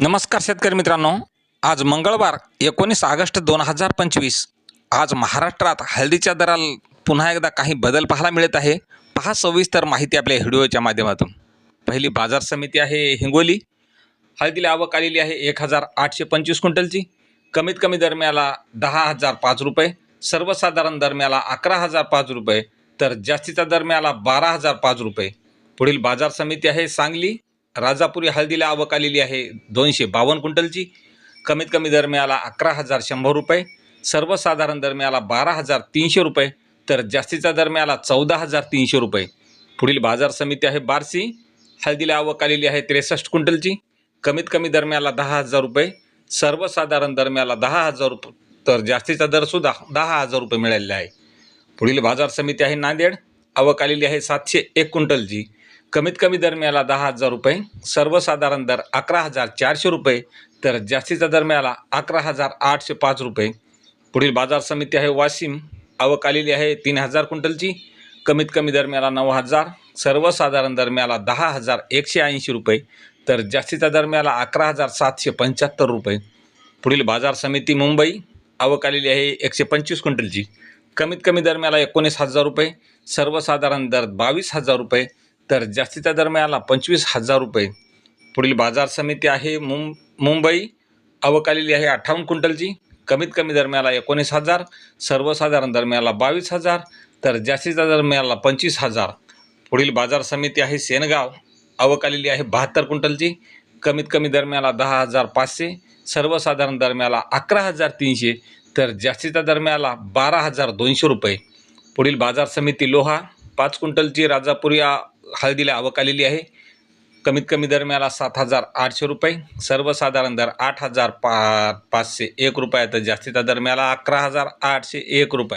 नमस्कार शेतकरी मित्रांनो. आज मंगळवार एकोणीस ऑगस्ट दोन हजार पंचवीस. आज महाराष्ट्रात हळदीच्या दराला पुन्हा एकदा काही बदल पाहायला मिळत आहे. पहा सविस्तर माहिती आपल्या व्हिडिओच्या माध्यमातून. पहिली बाजार समिती आहे हिंगोली. हळदीला आवक आलेली आहे एक हजार आठशे पंचवीस क्विंटलची. कमीत कमी दरम्याला दहा हजार पाच रुपये. सर्वसाधारण दरम्याला अकरा हजार पाच रुपये. तर जास्तीचा दरम्याला बारा हजार पाच रुपये. पुढील बाजार समिती आहे सांगली. राजापुरी हळदीला आवक आलेली आहे दोनशे बावन्न क्विंटलची. कमीत कमी दरम्याला अकरा हजार शंभर रुपये. सर्वसाधारण दरम्याला बारा हजार तीनशे रुपये. तर जास्तीचा दरम्याला चौदा हजार तीनशे रुपये. पुढील बाजार समिती आहे बार्सी. हळदीला आवक आलेली आहे त्रेसष्ट क्विंटलची. कमीत कमी दरम्याला दहा हजार रुपये. सर्वसाधारण दरम्याला दहा हजार रुपये. तर जास्तीचा दरसुद्धा दहा हजार रुपये मिळालेला आहे. पुढील बाजार समिती आहे नांदेड. आवक आलेली आहे सातशे एक क्विंटलची. कमीत कमी दरम्याला दहा हजार रुपये सर्वसाधारण दर अकरा हजार चारशे रुपये तर जास्तीचा दरम्याला अकरा हजार आठशे पाच रुपये. पुढील बाजार समिती आहे वाशिम आवक आलेली आहे तीन हजार क्विंटलची. कमीत कमी दरम्याला नऊ हजार सर्वसाधारण दरम्याला दहा हजार एकशे ऐंशी रुपये तर जास्तीचा दरम्याला अकरा हजार सातशे पंच्याहत्तर रुपये. पुढील बाजार समिती मुंबई आवक आलेली आहे एकशे पंचवीस क्विंटलची. कमीत कमी दरम्याला एकोणीस हजार रुपये सर्वसाधारण दर बावीस हजार रुपये तर जास्तीचा दर मिळाला पंचवीस हजार रुपये. पुढील बाजार समिती आहे मुं मुंबई. अवकालेली आहे अठ्ठावन्न क्विंटलची. कमीत कमी दर मिळाला एकोणीस हजार. सर्वसाधारण दर मिळाला बावीस हजार. तर जास्तीचा दर मिळाला पंचवीस हजार. पुढील बाजार समिती आहे सेनगाव. अवकालेली आहे बहात्तर क्विंटलची. कमीत कमी दर मिळाला दहा हजार पाचशे. सर्वसाधारण दर मिळाला अकरा हजार तीनशे. तर जास्तीचा दर मिळाला बारा हजार दोनशे रुपये. पुढील बाजार समिती लोहा. पाच क्विंटलची राजापुरी हळदीला आवक आलेली आहे. कमीत कमी दर मिळाला सात हजार आठशे रुपये सर्वसाधारण दर आठ हजार पा पाचशे एक रुपये तर जास्तीचा दर मिळाला अकरा हजार आठशे एक रुपये.